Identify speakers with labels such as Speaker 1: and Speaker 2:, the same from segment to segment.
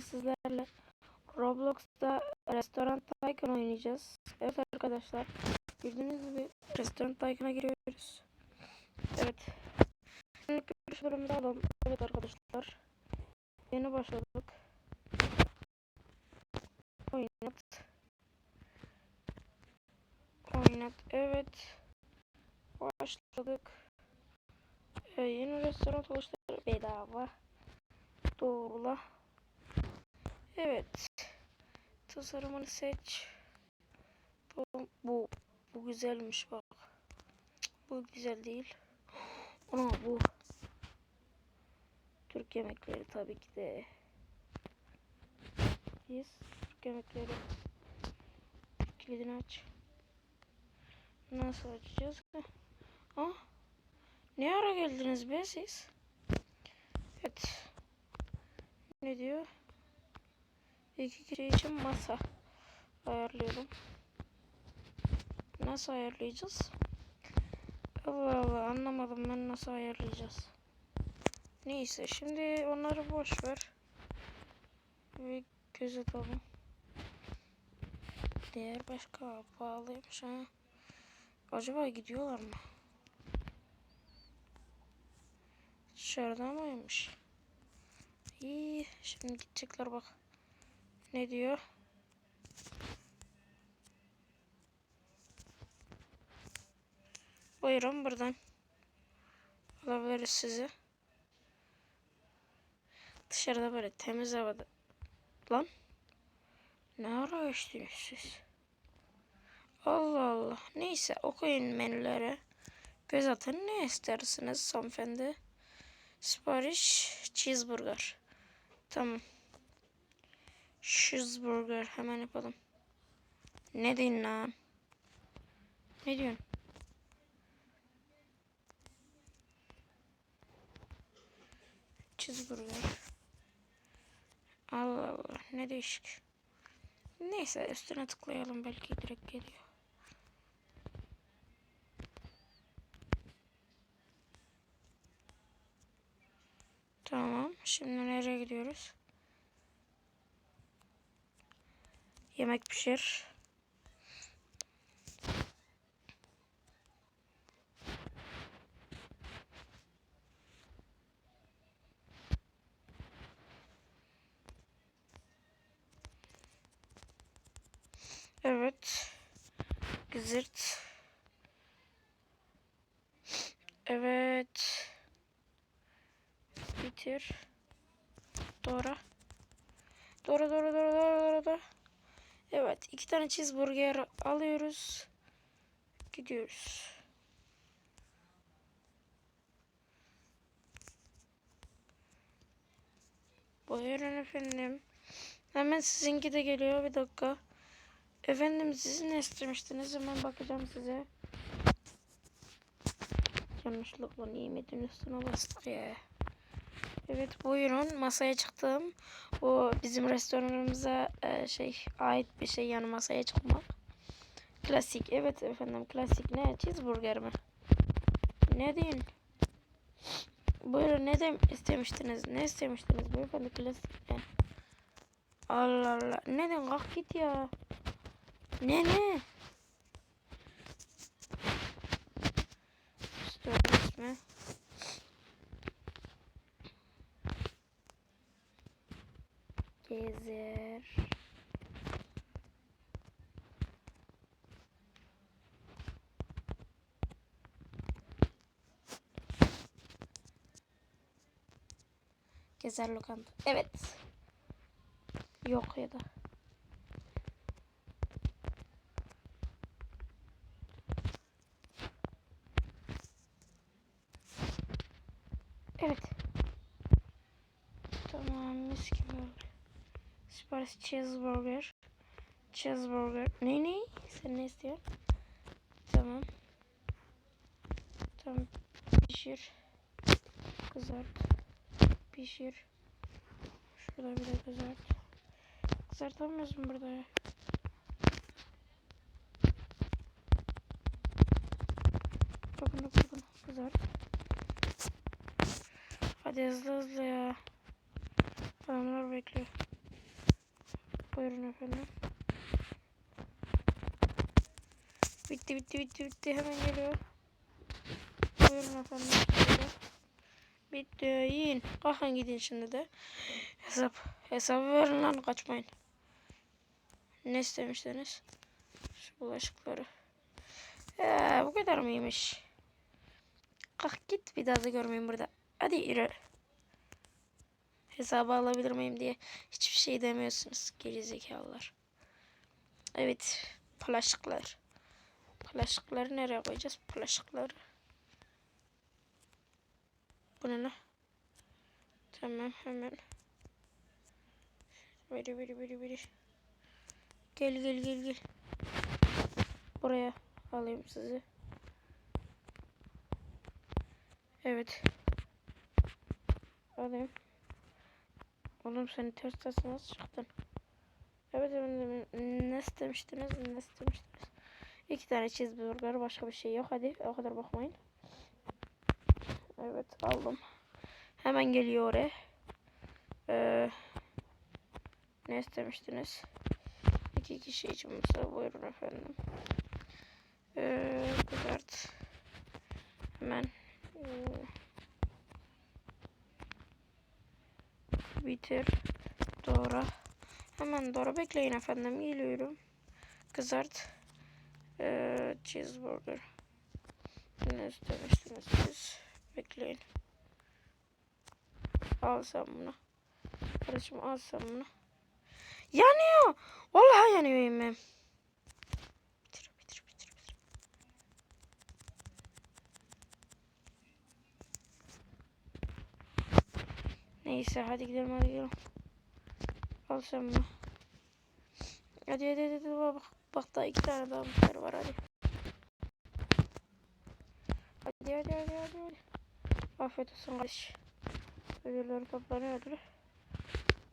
Speaker 1: sizlerle Roblox'ta Restoran Tycoon oynayacağız. Evet arkadaşlar. Bildiğiniz gibi Restoran Tycoon'a giriyoruz. Evet. Şimdi görüşlerimizi alalım. Evet arkadaşlar. Yeni başladık. Oynat. Oynat. Evet. Başladık. Ee, yeni restoran oluştur bedava. Doğrula. Evet. Tasarımını seç. Tamam, Bu bu güzelmiş bak. Bu güzel değil. Ana bu. Türk yemekleri tabii ki de. Yes. Türk yemekleri. Kilidini aç. Nasıl açacağız? Ah. Ne ara geldiniz be siz? Evet. Ne diyor? İki için masa ayarlayalım. Nasıl ayarlayacağız? Allah Allah anlamadım ben nasıl ayarlayacağız. Neyse şimdi onları boş ver. Bir göz atalım. Değer başka pahalıymış ha. Acaba gidiyorlar mı? Dışarıda mıymış? İyi. Şimdi gidecekler bak. Ne diyor? Buyurun buradan. Alabiliriz sizi. Dışarıda böyle temiz havada. Lan. Ne ara siz? Allah Allah. Neyse okuyun menülere. Göz atın ne istersiniz hanımefendi? Sipariş cheeseburger. Tamam. Cheeseburger hemen yapalım. Ne diyorsun lan? Ne diyorsun? Cheeseburger. Allah Allah ne değişik. Neyse üstüne tıklayalım belki direkt geliyor. Tamam. Şimdi nereye gidiyoruz? Yemek pişir. Evet. Gızırt. Evet. Bitir. Doğru. Doğru doğru doğru doğru doğru doğru. Evet iki tane cheeseburger alıyoruz. Gidiyoruz. Buyurun efendim. Hemen sizinki de geliyor bir dakika. Efendim siz ne istemiştiniz? Hemen bakacağım size. Yanlışlıkla nimetin üstüne bastık ya. Evet buyurun masaya çıktım. O bizim restoranımıza e, şey ait bir şey yani masaya çıkmak. Klasik evet efendim klasik ne cheeseburger mi? Ne diyorsun? Buyurun ne dem istemiştiniz? Ne istemiştiniz beyefendi klasik ne? Allah Allah. Neden kalk git ya. Ne ne? İstiyoruz mi? Gezer. Gezer lokanta. Evet. Yok ya da. Evet. Tamam mis gibi oldu. Sipariş cheeseburger. Cheeseburger. Ne ne? Sen ne istiyorsun? Tamam. Tamam. Pişir. Kızart. Pişir. Şurada bir de kızart. Kızartamıyoruz mu burada ya? Bakın bakın bakın. Kızart. Hadi hızlı hızlı ya. Adamlar bekliyor. Buyurun efendim. Bitti bitti bitti bitti hemen geliyor. Buyurun efendim. Şöyle. Bitti yiyin. Kalkın gidin şimdi de. Hesap. Hesabı verin lan kaçmayın. Ne istemiştiniz? Şu bulaşıkları. Ee, bu kadar mıymış? Kalk git bir daha da görmeyeyim burada. Hadi yürü. Hesabı alabilir miyim diye hiçbir şey demiyorsunuz gerizekalılar. Evet. Plaşıklar. Plaşıkları nereye koyacağız? Plaşıkları. Bu ne? Tamam hemen. Veri veri veri veri. Gel gel gel gel. Buraya alayım sizi. Evet. Alayım. Oğlum sen ters nasıl çıktın? Evet efendim. Ne istemiştiniz? Ne istemiştiniz? İki tane cheeseburger başka bir şey yok. Hadi o kadar bakmayın. Evet aldım. Hemen geliyor oraya. Ee, ne istemiştiniz? İki kişi için masa buyurun efendim. Ee, kızart. Hemen. Ee, bitir. Doğra. Hemen doğru bekleyin efendim. Geliyorum. Kızart. Ee, cheeseburger. Ne istemiştiniz siz? Bekleyin. Al sen bunu. Kardeşim al sen bunu. Yanıyor. Vallahi yanıyor yemeğim. Bitir, bitir, bitir, bitir. Neyse hadi gidelim hadi gidelim. Al sen bunu. Hadi hadi hadi, hadi. bak bak daha iki tane daha müşteri var hadi. Hadi hadi hadi hadi hadi. Afiyet olsun kardeş. Ödülleri toplanıyor ödülü.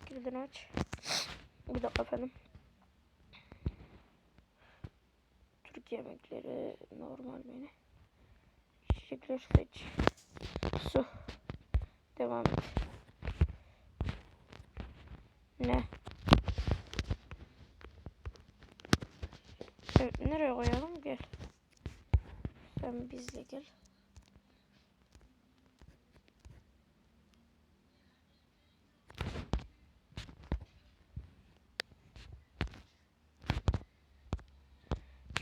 Speaker 1: Kilidini aç. Bir dakika efendim. Türk yemekleri normal menü. Çiçekler seç. Su. Devam et. Ne? Evet, nereye koyalım? Gel. Sen bizle gel.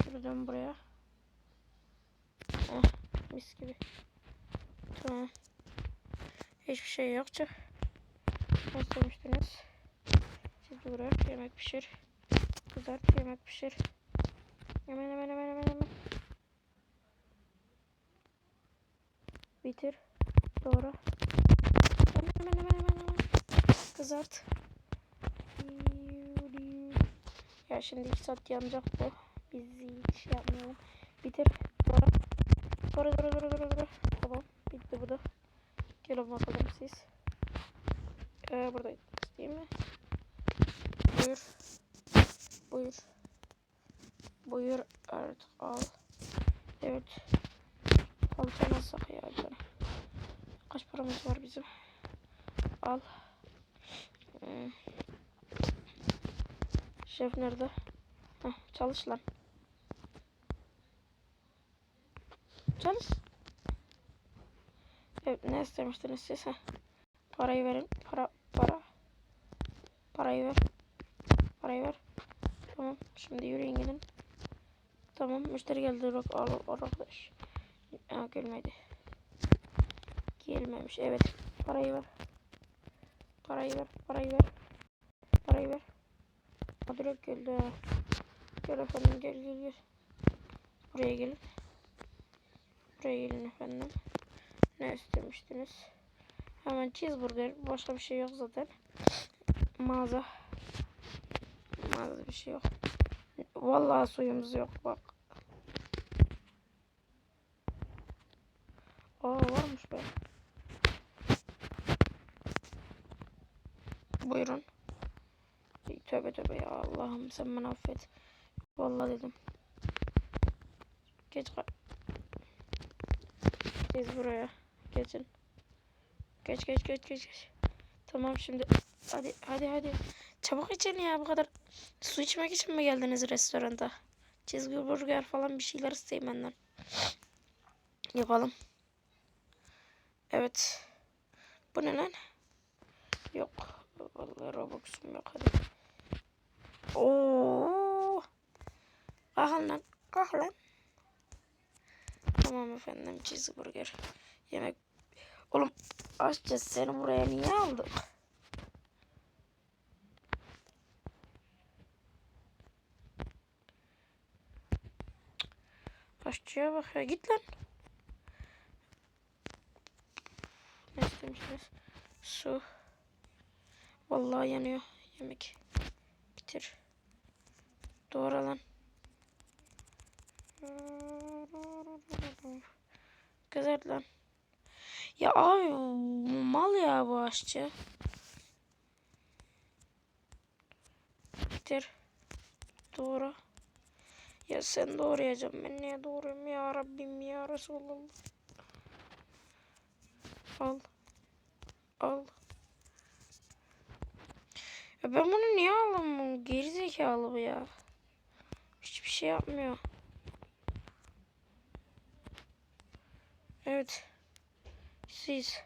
Speaker 1: Şuradan buraya. Heh, mis gibi. Tamam. Hiçbir şey yok. Çık. Ne istemiştiniz? Siz bırak. Yemek pişir. Kızart. Yemek pişir. Hemen hemen hemen hemen hemen. Bitir. Doğru. Hemen hemen hemen hemen hemen. Kızart. Ya şimdi iki saat yanacak bu. Biz hiç şey yapmayalım. Bitir. Doğru. Doğru doğru doğru doğru doğru. Tamam. Bitti bu da. Gelin bakalım siz. Ee, burada değil mi? Buyur. Buyur. Buyur artık al. Evet. Nasıl ya canım. Kaç paramız var bizim? Al. Hmm. Şef nerede? Heh, çalış lan. Çalış. Evet ne istemiştiniz siz? Heh. Parayı verin. Para para. Parayı ver. Parayı ver. Tamam. Şimdi yürüyün gidin. Tamam. Müşteri geldi. Bak al arkadaş. Ha gelmedi. Gelmemiş. Evet. Parayı ver. Parayı ver. Parayı ver. Parayı ver. Direkt geldi. Gel efendim gel gel gel. Buraya gelin. Buraya gelin efendim. Ne istemiştiniz? Hemen cheeseburger. Başka bir şey yok zaten. Mağaza. Mağazada bir şey yok. Vallahi suyumuz yok bak. Aa varmış be. Buyurun. Ey, Tövbe tövbe ya Allah'ım sen beni affet. Vallahi dedim. Geç Geç buraya. Geçin. Geç geç geç geç geç. Tamam şimdi. Hadi hadi hadi. Çabuk için ya bu kadar. Su içmek için mi geldiniz restoranda? Cheeseburger falan bir şeyler isteyin benden. Yapalım. Evet. Bu ne lan? Yok. Vallahi Robux'um yok hadi. Oo. Kalk lan. Kalk lan. Tamam efendim cheeseburger. Yemek. Oğlum açacağız seni buraya niye aldık? Aşçıya bak ya git lan. Ne istemişsiniz? Su. Vallahi yanıyor yemek. Bitir. Doğru lan. Güzel lan. Ya abi mal ya bu aşçı. Bitir. Doğru. Ya sen doğrayacaksın ben niye doğrayayım ya Rabbim ya Resulallah. Al. Al. Ya ben bunu niye aldım bu? Geri zekalı bu ya. Şey yapmıyor. Evet. Siz.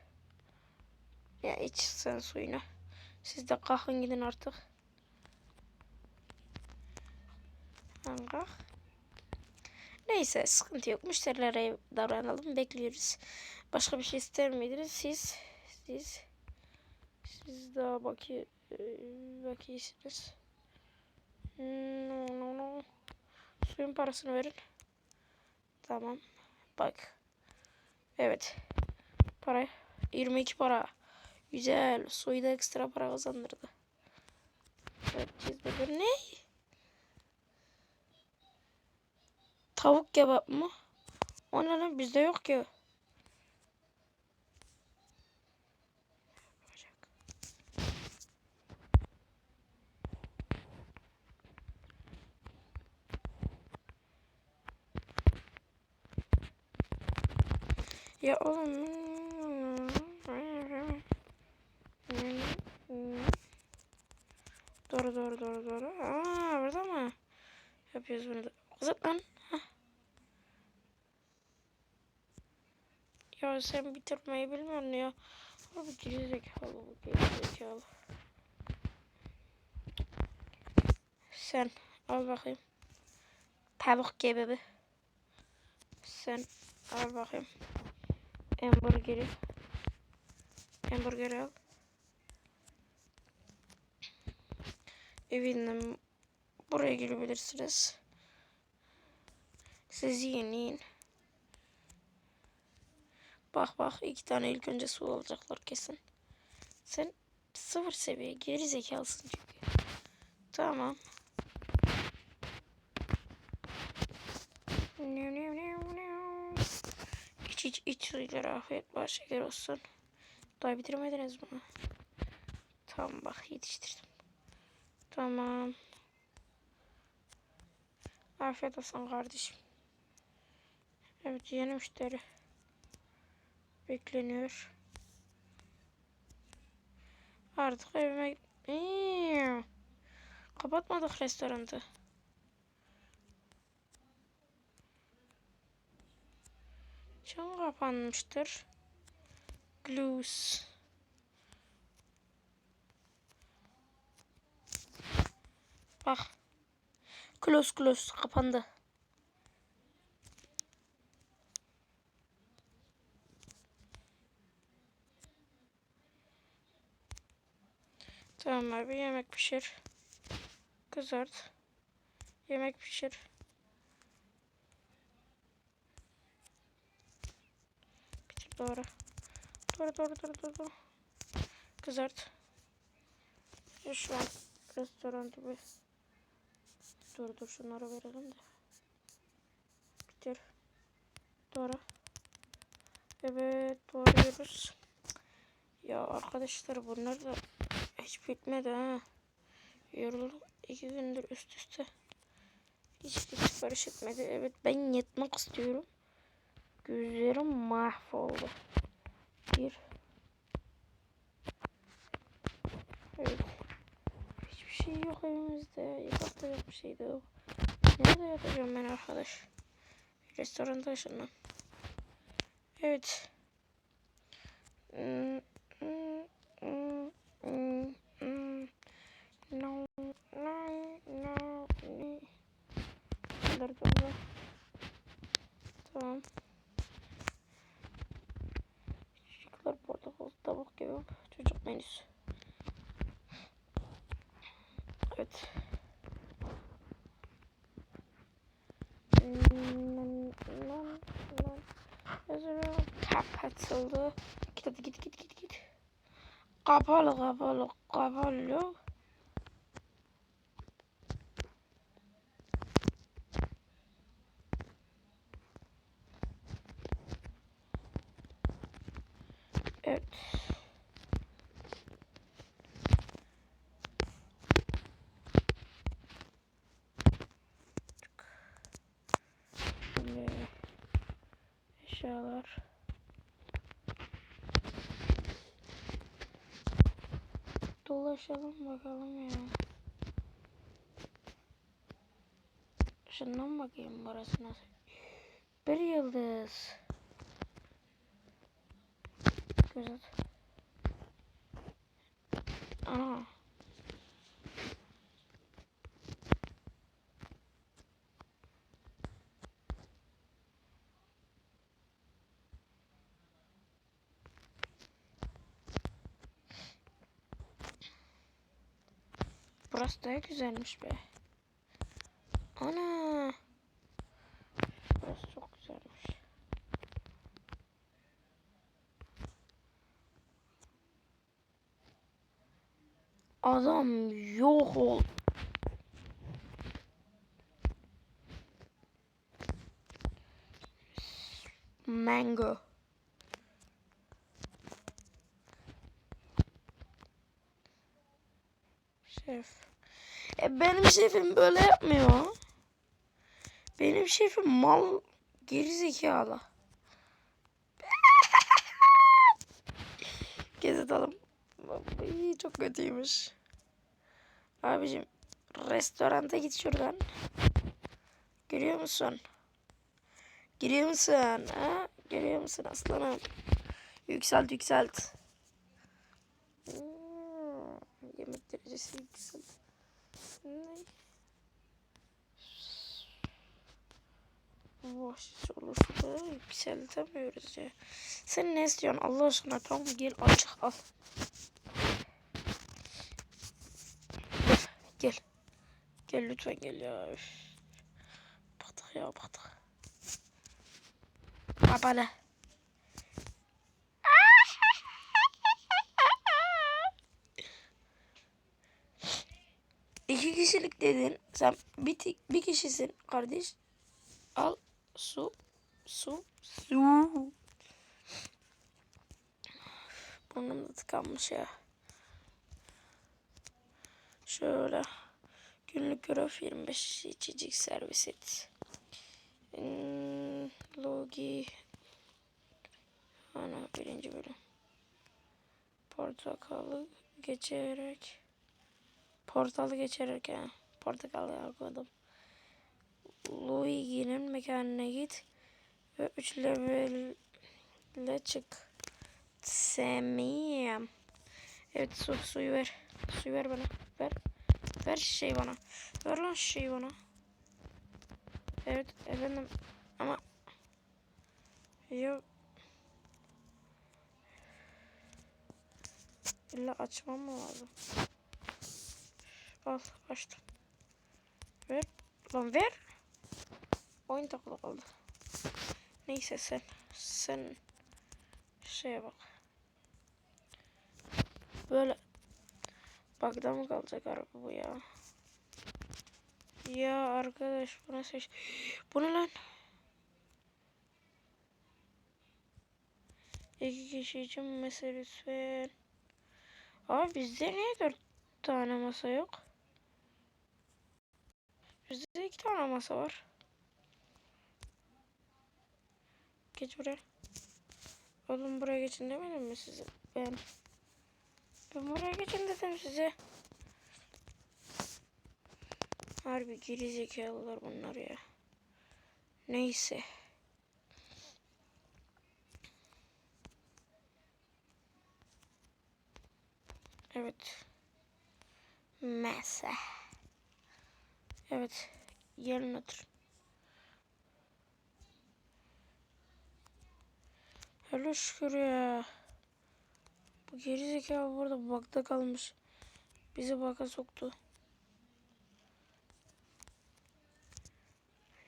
Speaker 1: Ya iç sen suyunu. Siz de kalkın gidin artık. Lan kalk. Neyse sıkıntı yok. Müşterilere davranalım. Bekliyoruz. Başka bir şey ister miydiniz? Siz. Siz. Siz daha baki, e, bakiyesiniz. No, no, no. Suyun parasını verin. Tamam. Bak. Evet. Para. 22 para. Güzel. Suyu da ekstra para kazandırdı. Evet. Ne? Tavuk kebap mı? O ne lan? Bizde yok ki. Ya oğlum. Doğru doğru doğru doğru. Aa burada mı? Yapıyoruz bunu da. Uzat lan. Hah. Ya sen bitirmeyi bilmiyorsun ya. Abi gerizekalı bu gerizekalı. Sen al bakayım. Tavuk kebabı. Sen al bakayım. Hamburgeri. Hamburgeri al. Evinden buraya gelebilirsiniz. Siz yiyin. Bak bak iki tane ilk önce su alacaklar kesin. Sen sıfır seviye geri zekalısın çünkü. Tamam. İç iç iç suyları afiyet var şeker olsun. Daha bitirmediniz mi? Tamam bak yetiştirdim. Tamam. Afiyet olsun kardeşim. Evet yeni müşteri. Bekleniyor. Artık evime... İyi. Kapatmadık restoranı. Çan kapanmıştır. Glues. Bak. Close close kapandı. Tamam abi yemek pişir. Kızart. Yemek pişir. Bitir doğru. Doğru doğru doğru doğru. doğru. Kızart. Şu an restoranda bir Dur dur şunları verelim de. Bitir. Doğru. Evet doğruyoruz. Ya arkadaşlar bunlar da hiç bitmedi ha. Yoruldum. iki gündür üst üste. Hiç sipariş etmedi. Evet ben yetmek istiyorum. Gözlerim mahvoldu. Bir. Evet. Hiçbir şey yok evimizde. Yatakta yok bir şey de yok. Nerede yatacağım ben arkadaş? Restoranda ışınlan. Evet. Hmm, hmm, hmm, hmm. No, no, no, no. Bunları böyle. Tamam. Çocuklar portakal tavuk gibi çocuk menüsü. Evet. Kapatıldı. Git hadi git git git git. Kapalı kapalı kapalı. Evet. Şimdi eşyalar. Dolaşalım bakalım ya. Şundan bakayım burası nasıl. Bir yıldız. Güzel. Ana. Da güzelmiş be. Ana. Burası çok güzelmiş. Adam yok ol. Mango. Şef. E benim şefim böyle yapmıyor. Benim şefim mal gerizekalı. Gez atalım. Ay, çok kötüymüş. Abicim restoranta git şuradan. Görüyor musun? Görüyor musun? Ha? Görüyor musun aslanım? Yükselt yükselt. Hmm, yemek derecesi yükselt. Ne? Vahşice olursa yükseltemiyoruz ya. Sen ne istiyorsun Allah aşkına tamam gel açık al. Gel. Gel lütfen gel ya. Üf. Batık ya batık. Kapalı. İki kişilik dedin. Sen bir, bir kişisin kardeş. Al su. Su. Su. Burnum da tıkanmış ya. Şöyle. Günlük görev 25 içecek servis et. Hmm, Logi. Ana birinci bölüm. Portakalı geçerek. Portalı geçerek ha. Portakalı yakaladım. Luigi'nin mekanına git. Ve 3 levelle çık. Semiyem. Evet su, suyu ver. Suyu ver bana. Ver. Ver şişeyi bana. Ver lan şişeyi bana. Evet efendim. Ama. Yok. İlla açmam mı lazım? Al açtım. Ver. Lan ver. Oyun takılı kaldı. Neyse sen. Sen. Şeye bak. Böyle. Bagda mı kalacak araba bu ya? Ya arkadaş bu nasıl iş? Bu ne lan? İki kişi için masa lütfen. Abi bizde niye dört tane masa yok? Bizde iki tane masa var. Geç buraya. Oğlum buraya geçin demedim mi size? Ben. Ben buraya geçin dedim size. Harbi geri zekalılar bunlar ya. Neyse. Evet. Masa. Evet. Gelin otur. Hele şükür ya. Bu gerizekalı burada bakta kalmış. Bizi baka soktu.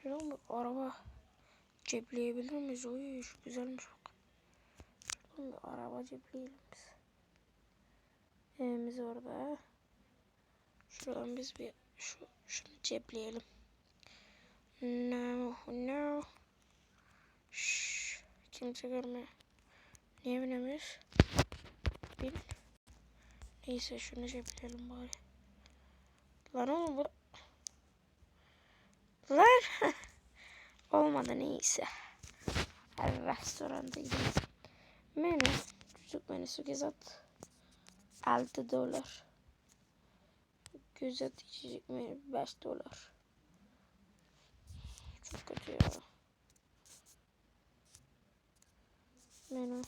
Speaker 1: Ya bu araba cepleyebilir miyiz? Oy şu güzelmiş bak. Şuradan bir araba cepleyelim biz. Evimiz orada. Şuradan biz bir şu, şunu cepleyelim. No, no. Şşş, kimse görmüyor. Niye binemiyoruz? Bin. Neyse şunu cepleyelim bari. Lan oğlum bu... Lan! Olmadı neyse. Restoranda gidelim. Menü. Çocuk menüsü gezat. 6 dolar. Gözet içecek menü 5 dolar. Çok kötü ya. Menü.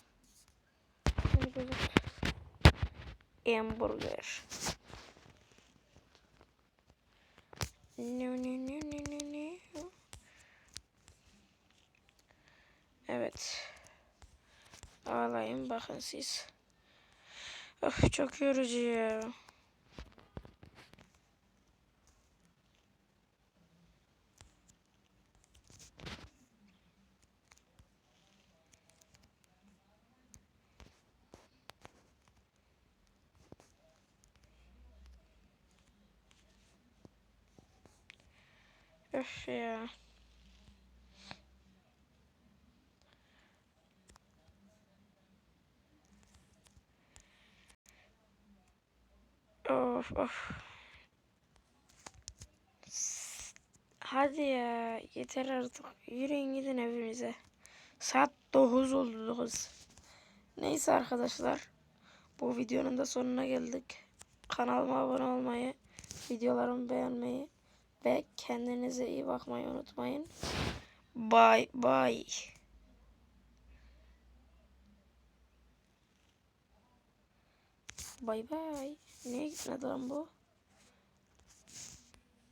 Speaker 1: Hamburger. No, no, no, no, no, no. Evet. Ağlayın bakın siz. Of çok yorucu ya. Öf ya. Of of. Hadi ya yeter artık. Yürüyün gidin evimize. Saat 9 oldu 9. Neyse arkadaşlar. Bu videonun da sonuna geldik. Kanalıma abone olmayı, videolarımı beğenmeyi ve kendinize iyi bakmayı unutmayın. Bye bye. Bye bye. Niye gitmedi lan bu?